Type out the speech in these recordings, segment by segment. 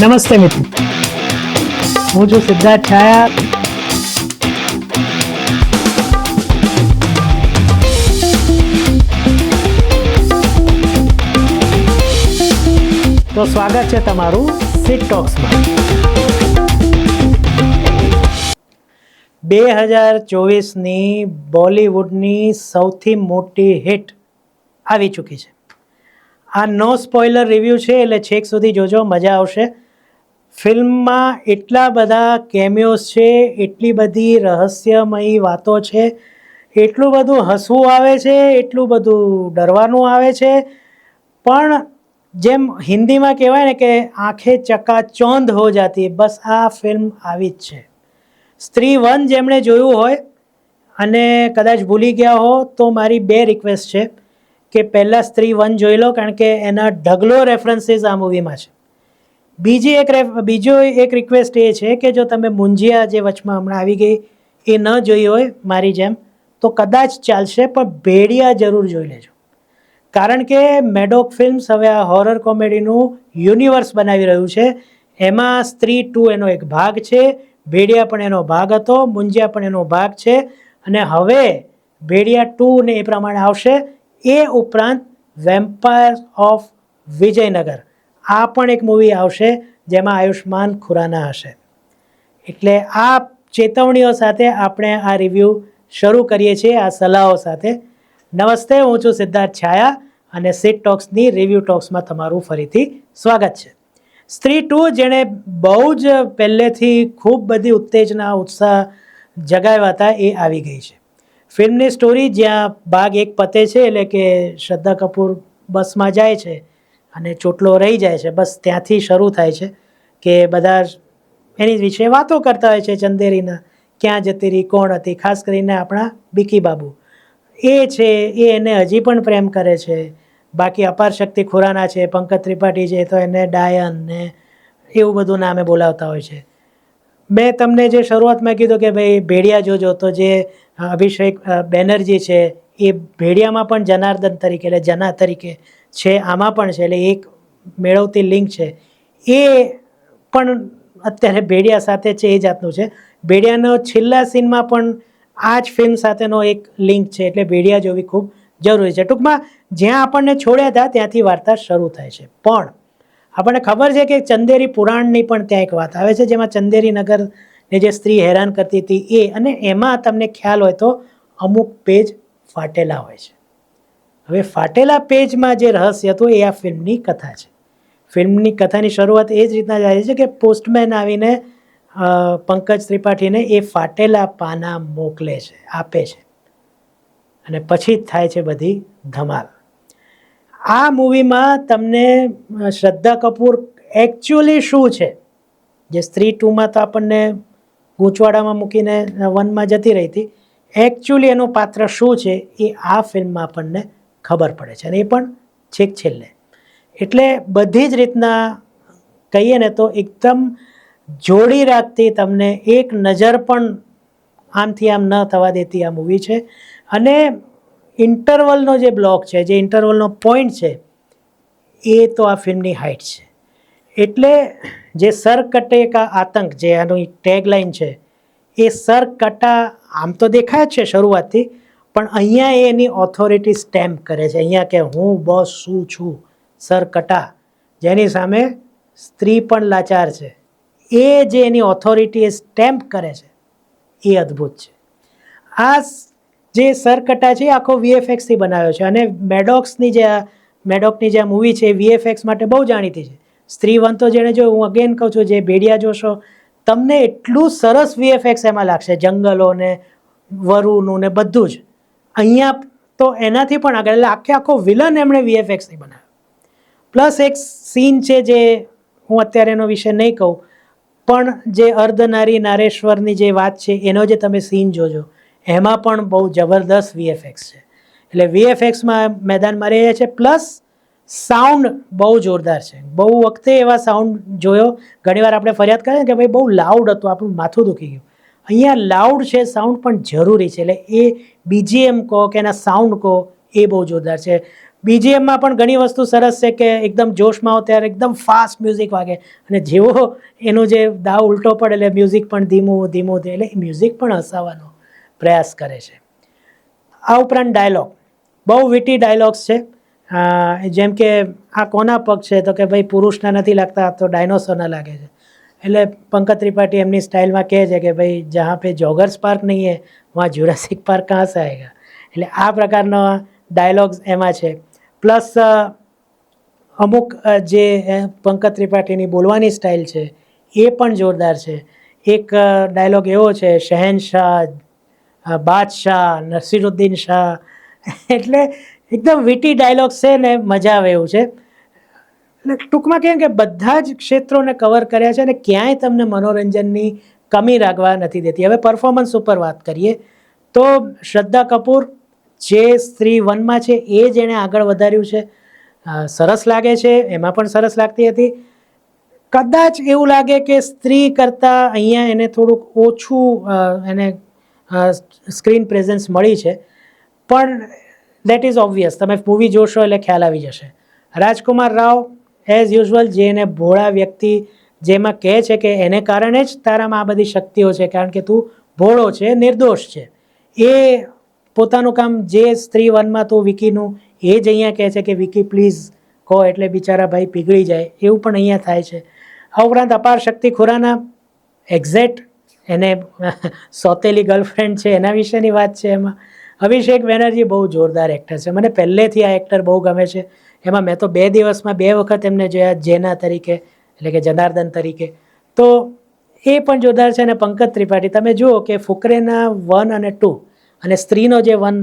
નમસ્તે મિત્રો. હું છું સિદ્ધાર્થ છાયા. તો સ્વાગત છે તમારું સિટ ટોક્સમાં બે હજાર ચોવીસની બોલિવૂડની સૌથી મોટી હિટ આવી ચૂકી છે. આ નો સ્પોઇલર રિવ્યૂ છે, એટલે છેક સુધી જોજો, મજા આવશે. ફિલ્મમાં એટલા બધા કેમિયોઝ છે, એટલી બધી રહસ્યમયી વાતો છે, એટલું બધું હસવું આવે છે, એટલું બધું ડરવાનું આવે છે. પણ જેમ હિન્દીમાં કહેવાય ને કે આંખે ચકાચોંધ હો જાતી, બસ આ ફિલ્મ આવી જ છે. સ્ત્રી વન જેમણે જોયું હોય, અને કદાચ ભૂલી ગયા હો, તો મારી બે રિક્વેસ્ટ છે કે પહેલાં સ્ત્રી વન જોઈ લો, કારણ કે એના ઢગલો રેફરન્સીસ આ મૂવીમાં છે. બીજી એક બીજો એક રિક્વેસ્ટ એ છે કે જો તમે મુંજિયા જે વચમાં હમણાં આવી ગઈ, એ ન જોઈ હોય મારી જેમ, તો કદાચ ચાલશે, પણ ભેડિયા જરૂર જોઈ લેજો. કારણ કે મેડોક ફિલ્મ્સ હવે આ હોરર કોમેડીનું યુનિવર્સ બનાવી રહ્યું છે. એમાં સ્ત્રી ટુ એનો એક ભાગ છે, ભેડિયા પણ એનો ભાગ હતો, મુંજિયા પણ એનો ભાગ છે, અને હવે ભેડિયા ટુ ને એ પ્રમાણે આવશે. એ ઉપરાંત વેમ્પાયર્સ ઓફ વિજયનગર આ પણ એક મૂવી આવશે જેમાં આયુષ્માન ખુરાના હશે. એટલે આ ચેતવણીઓ સાથે આપણે આ રિવ્યૂ શરૂ કરીએ છીએ, આ સલાહો સાથે. નમસ્તે, હું છું સિદ્ધાર્થ છાયા અને સીટ ટોક્સની રિવ્યૂ ટોક્સમાં તમારું ફરીથી સ્વાગત છે. સ્ત્રી ટુ, જેણે બહુ જ પહેલેથી ખૂબ બધી ઉત્તેજના, ઉત્સાહ જગાવ્યા હતા, એ આવી ગઈ છે. ફિલ્મની સ્ટોરી જ્યાં ભાગ એક પતે છે, એટલે કે શ્રદ્ધા કપૂર બસમાં જાય છે અને ચોટલો રહી જાય છે. બસ ત્યાંથી શરૂ થાય છે કે બધા એની વિશે વાતો કરતા હોય છે ચંદેરીના, ક્યાં જતી રહી? કોણ હતી? ખાસ કરીને આપણા બીકી બાબુ. એ છે, એ એને હજી પણ પ્રેમ કરે છે. બાકી અપાર શક્તિ ખુરાના છે, પંકજ ત્રિપાઠી છે, તો એને ડાયન ને એવું બધું નામે બોલાવતા હોય છે. મેં તમને જે શરૂઆતમાં કીધું કે ભાઈ ભેડિયા જોજો, તો જે અભિષેક બેનર્જી છે, એ ભેડિયામાં પણ જનાર્દન તરીકે, એટલે જના તરીકે છે, આમાં પણ છે, એટલે એક મેળવતી લિંક છે. એ પણ અત્યારે ભેડિયા સાથે છે, એ જાતનું છે. ભેડિયાનો છેલ્લા સીનમાં પણ આ જ ફિલ્મ સાથેનો એક લિંક છે, એટલે ભેડિયા જોવી ખૂબ જરૂરી છે. ટૂંકમાં, જ્યાં આપણને છોડ્યા હતા, ત્યાંથી વાર્તા શરૂ થાય છે. પણ, આપણને ખબર છે કે ચંદેરી પુરાણની પણ ત્યાં એક વાત આવે છે, જેમાં ચંદેરી નગરને જે સ્ત્રી હેરાન કરતી હતી એ, અને એમાં તમને ખ્યાલ હોય તો અમુક પેજ ફાટેલા હોય છે. હવે ફાટેલા પેજમાં જે રહસ્ય હતું, એ આ ફિલ્મની કથા છે. ફિલ્મની કથાની શરૂઆત એ જ રીતના જાય છે કે પોસ્ટમેન આવીને પંકજ ત્રિપાઠીને એ ફાટેલા પાના મોકલે છે, આપે છે. અને પછી જ થાય છે બધી ધમાલ. આ મૂવીમાં તમને શ્રદ્ધા કપૂર એકચ્યુઅલી શું છે? જે સ્ત્રી ટુમાં તો આપણને ગૂંચવાડામાં મૂકીને વનમાં જતી રહી હતી. એકચ્યુઅલી એનું પાત્ર શું છે, એ આ ફિલ્મમાં આપણને ખબર પડે છે. અને એ પણ છેક છેલ્લે. એટલે બધી જ રીતના કહીએ ને તો એકદમ જોડી રાખતી તમને એક નજર પણ આમથી આમ ન થવા દેતી આ મૂવી છે. અને ઇન્ટરવલનો જે બ્લોક છે, જે ઇન્ટરવલનો પોઈન્ટ છે, એ તો આ ફિલ્મની હાઇટ છે. એટલે જે સર કટે કા આતંક જે આનું ટેગલાઇન છે, એ સર કટા આમ તો દેખાય છે શરૂઆતથી પણ અહીંયા એ એની ઓથોરિટી સ્ટેમ્પ કરે છે. અહીંયા કે હું બોસ શું છું સરકટા જેની સામે સ્ત્રી પણ લાચાર છે. એ જે એની ઓથોરિટી એ સ્ટેમ્પ કરે છે, એ અદ્ભુત છે. આ જે સરકટા છે આખો વીએફએક્સથી બનાવ્યો છે અને મેડોક્સની જે મેડોકની જે મૂવી છે વીએફએક્સ માટે બહુ જાણીતી છે. સ્ત્રીવંતો જેણે જો હું અગેન કહું છું, જે ભેડિયા જોશો, તમને એટલું સરસ વીએફએક્સ એમાં લાગશે. જંગલો ને વરુનું ને બધું જ. અહીંયા તો એનાથી પણ આગળ એટલે આખે આખો વિલન એમણે વીએફએક્સથી બનાવ્યો. પ્લસ એક સીન છે જે હું અત્યારે એનો વિશે નહીં કહું, પણ જે અર્ધનારી નારેશ્વરની જે વાત છે, એનો જે તમે સીન જોજો, એમાં પણ બહુ જબરદસ્ત વીએફએક્સ છે. એટલે વીએફએક્સમાં મેદાનમાં રહે છે પ્લસ સાઉન્ડ બહુ જોરદાર છે. બહુ વખતે એવા સાઉન્ડ જોયો. ઘણીવાર આપણે ફરિયાદ કરીએ કે ભાઈ બહુ લાઉડ હતું, આપણું માથું દુખી ગયું. અહીંયા લાઉડ છે સાઉન્ડ પણ જરૂરી છે. એટલે એ બીજીએમ કહો કે એના સાઉન્ડ કહો, એ બહુ જોરદાર છે. બીજીએમમાં પણ ઘણી વસ્તુ સરસ છે કે એકદમ જોશમાં હો ત્યારે એકદમ ફાસ્ટ મ્યુઝિક વાગે. અને જેવો એનો જે દાવ ઉલટો પડે એટલે મ્યુઝિક પણ ધીમું ધીમું એટલે મ્યુઝિક પણ હસાવવાનો પ્રયાસ કરે છે. આ ઉપરાંત ડાયલોગ બહુ વીટી ડાયલોગ્સ છે. જેમ કે આ કોના પગ છે? તો કે ભાઈ પુરુષના નથી લાગતા, તો ડાયનોસોરના લાગે છે. એટલે પંકજ ત્રિપાઠી એમની સ્ટાઇલમાં કહે છે કે ભાઈ જ્યાં પે જોગર્સ પાર્ક નહીં હે વहाँ જુરાસિક પાર્ક કહાં સે આએગા એટલે આ પ્રકારના ડાયલોગ્સ એમાં છે. પ્લસ અમુક જે પંકજ ત્રિપાઠીની બોલવાની સ્ટાઇલ છે, એ પણ જોરદાર છે. એક ડાયલોગ એવો છે શહેનશાહ બાદશાહ, નસીરુદ્દીન શાહ. એટલે એકદમ વીટી ડાયલોગ છે ને મજા આવે એવું છે. એટલે ટૂંકમાં કેમ કે બધા જ ક્ષેત્રોને કવર કર્યા છે અને ક્યાંય તમને મનોરંજનની કમી રાખવા નથી દેતી. હવે પરફોર્મન્સ ઉપર વાત કરીએ તો શ્રદ્ધા કપૂર જે સ્ત્રી વનમાં છે એ જ એણે આગળ વધાર્યું છે. સરસ લાગે છે, એમાં પણ સરસ લાગતી હતી. કદાચ એવું લાગે કે સ્ત્રી કરતાં અહીંયા એને થોડુંક ઓછું એને સ્ક્રીન પ્રેઝન્સ મળી છે. પણ દેટ ઇઝ ઓબ્વિયસ તમે મૂવી જોશો એટલે ખ્યાલ આવી જશે. રાજકુમાર રાવ એઝ યુઝ્યુઅલ જે એને ભોળા વ્યક્તિ જેમાં કહે છે કે એને કારણે જ તારામાં આ બધી શક્તિઓ છે, કારણ કે તું ભોળો છે, નિર્દોષ છે. એ પોતાનું કામ જે સ્ત્રી વનમાં તું વિકીનું એ જ અહીંયા કહે છે કે, વિકી પ્લીઝ કહો. એટલે બિચારા ભાઈ પીગળી જાય, એવું પણ અહીંયા થાય છે. આ ઉપરાંત અપાર શક્તિ ખુરાના એક્ઝેક્ટ એને સોતેલી ગર્લફ્રેન્ડ છે, એના વિશેની વાત છે એમાં. અભિષેક બેનર્જી બહુ જોરદાર એક્ટર છે. મને પહેલેથી આ એક્ટર બહુ ગમે છે. એમાં મેં તો બે દિવસમાં બે વખત એમને જોયા, જેના તરીકે, એટલે કે જનાર્દન તરીકે. તો એ પણ જોરદાર છે અને પંકજ ત્રિપાઠી, તમે જુઓ કે ફુકરેના વન અને ટુ અને સ્ત્રીનો જે વન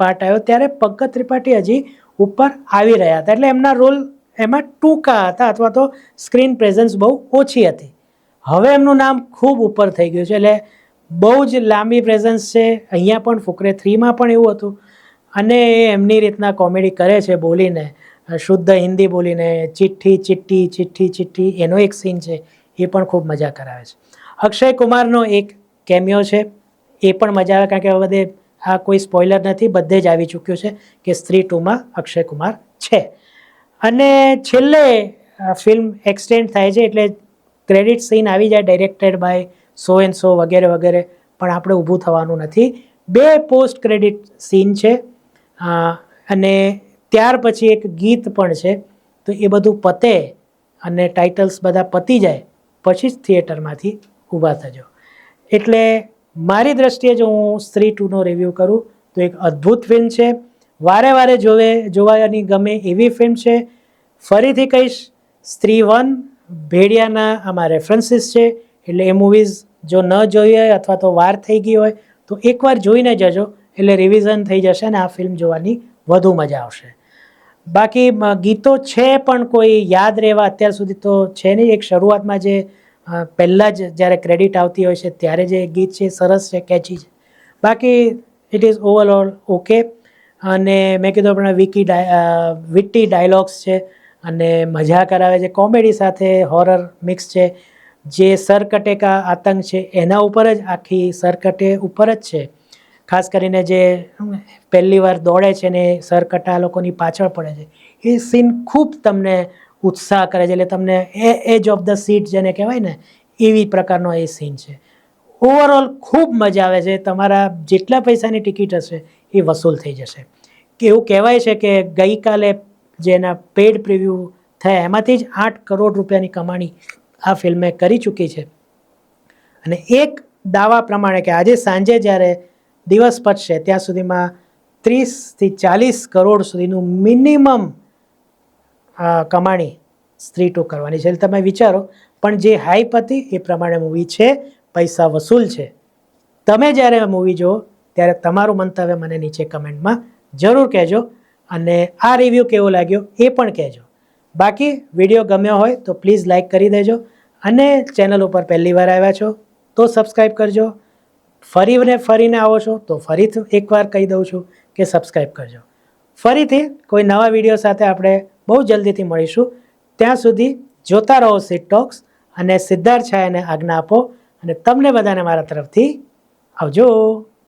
પાર્ટ આવ્યો, ત્યારે પંકજ ત્રિપાઠી હજી ઉપર આવી રહ્યા હતા. એટલે એમના રોલ એમાં ટૂંકા હતા અથવા તો સ્ક્રીન પ્રેઝન્સ બહુ ઓછી હતી. હવે એમનું નામ ખૂબ ઉપર થઈ ગયું છે. એટલે બહુ જ લાંબી પ્રેઝન્સ છે. અહીંયા પણ ફુકરે થ્રીમાં પણ એવું હતું. અને એ એમની રીતના કોમેડી કરે છે બોલીને. શુદ્ધ હિન્દી બોલીને ચિઠ્ઠી ચિઠ્ઠી ચિઠ્ઠી ચિઠ્ઠી એનો એક સીન છે, એ પણ ખૂબ મજા કરાવે છે. અક્ષય કુમારનો એક કેમિયો છે, એ પણ મજા આવે કારણ કે બધે આ કોઈ સ્પોઇલર નથી, બધે જ આવી ચૂક્યું છે કે સ્ત્રી ટુમાં અક્ષય કુમાર છે. અને છેલ્લે ફિલ્મ એક્સટેન્ડ થાય છે એટલે ક્રેડિટ સીન આવી જાય directed by so and so વગેરે વગેરે, પણ આપણે ઊભું થવાનું નથી. બે પોસ્ટ ક્રેડિટ સીન છે અને ત્યાર પછી એક ગીત પણ છે, તો એ બધું પતે અને ટાઇટલ્સ બધા પતી જાય, પછી જ થિયેટરમાંથી ઊભા થજો. એટલે મારી દ્રષ્ટિએ જો હું સ્ત્રી ટુનો રિવ્યૂ કરું, તો એક અદ્ભુત ફિલ્મ છે. વારે વારે જોવે જોવાની ગમે એવી ફિલ્મ છે. ફરીથી કહીશ સ્ત્રી વન ભેડિયાના આમાં રેફરન્સીસ છે, એટલે એ મૂવીઝ જો ન જોઈ હોય અથવા તો વાર થઈ ગઈ હોય, તો એકવાર જોઈને જજો, એટલે રિવિઝન થઈ જશે અને આ ફિલ્મ જોવાની વધુ મજા આવશે. બાકી ગીતો છે પણ કોઈ યાદ રહેવા અત્યાર સુધી તો છે નહીં. એક શરૂઆતમાં જે પહેલાં જ જ્યારે ક્રેડિટ આવતી હોય છે ત્યારે જે ગીત છે, સરસ છે કેચી છે. બાકી ઇટ ઇઝ ઓવરઓલ ઓકે અને મેં કીધું આપણે વિકી ડાય વિટ્ટી ડાયલોગ્સ છે અને મજા કરાવે છે. કોમેડી સાથે હોરર મિક્સ છે. જે સરકટેકા આતંક છે, એના ઉપર જ આખી સરકટે ઉપર જ છે. ખાસ કરીને જે પહેલી વાર દોડે છે ને સરકટા લોકોની પાછળ પડે છે. એ સીન ખૂબ તમને ઉત્સાહ કરે છે. એટલે તમને એ એજ ઓફ ધ સીટ જેને કહેવાય ને, એવી પ્રકારનો એ સીન છે. ઓવરઓલ ખૂબ મજા આવે છે. તમારા જેટલા પૈસાની ટિકિટ હશે એ વસૂલ થઈ જશે. એવું કહેવાય છે કે ગઈકાલે જેના પેડ પ્રિવ્યૂ થયા, એમાંથી જ આઠ કરોડ રૂપિયાની કમાણી આ ફિલ્મે કરી ચૂકી છે. અને એક દાવા પ્રમાણે કે આજે સાંજે જ્યારે દિવસ પતશે ત્યાં સુધીમાં ત્રીસથી ચાલીસ કરોડ સુધીનું મિનિમમ કમાણી સ્ત્રી ટુ કરવાની છે. એટલે તમે વિચારો, પણ જે હાઈપ હતી એ પ્રમાણે મૂવી છે, પૈસા વસૂલ છે. તમે જ્યારે મૂવી જુઓ, ત્યારે તમારું મંતવ્ય મને નીચે કમેન્ટમાં જરૂર કહેજો અને આ રિવ્યૂ કેવો લાગ્યો એ પણ કહેજો. બાકી વીડિયો ગમ્યો હોય તો પ્લીઝ લાઈક કરી દેજો અને ચેનલ ઉપર પહેલી વાર આવ્યા છો તો સબસ્ક્રાઈબ કરજો. ફરીને ફરીને આવો છો, તો ફરીથી એકવાર કહી દઉં છું કે સબસ્ક્રાઈબ કરજો. ફરીથી કોઈ નવા વીડિયો સાથે આપણે બહુ જલ્દીથી મળીશું. ત્યાં સુધી જોતા રહો સીટ ટોક્સ અને સિદ્ધાર્થ છાયાને આજ્ઞા આપો અને તમને બધાને મારા તરફથી આવજો.